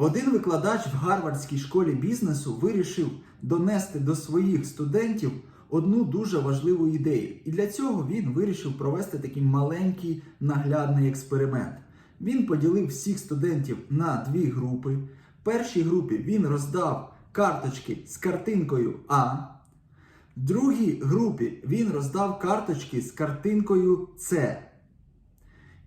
Один викладач в Гарвардській школі бізнесу вирішив донести до своїх студентів одну дуже важливу ідею. І для цього він вирішив провести такий маленький наглядний експеримент. Він поділив всіх студентів на дві групи. В першій групі він роздав карточки з картинкою А. Другій групі він роздав карточки з картинкою С.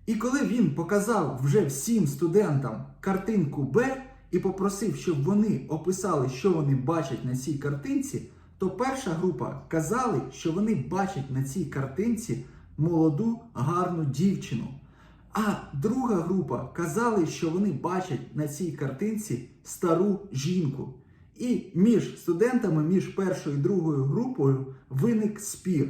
І коли він показав вже всім студентам картинку Б і попросив, щоб вони описали, що вони бачать на цій картинці, то перша група казали, що вони бачать на цій картинці молоду гарну дівчину. А друга група казали, що вони бачать на цій картинці стару жінку. І між студентами, між першою і другою групою виник спір.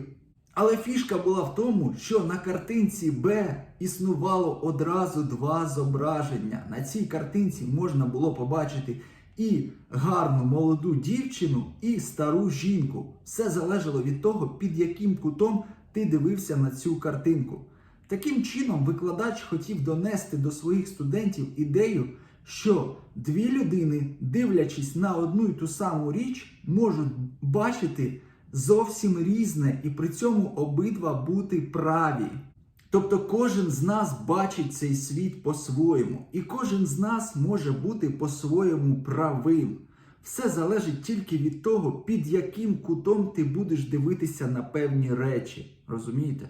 Але фішка була в тому, що на картинці Б існувало одразу два зображення. На цій картинці можна було побачити і гарну молоду дівчину, і стару жінку. Все залежало від того, під яким кутом ти дивився на цю картинку. Таким чином, викладач хотів донести до своїх студентів ідею, що дві людини, дивлячись на одну і ту саму річ, можуть бачити зовсім різне і при цьому обидва бути праві. Тобто кожен з нас бачить цей світ по-своєму, і кожен з нас може бути по-своєму правим. Все залежить тільки від того, під яким кутом ти будеш дивитися на певні речі. Розумієте?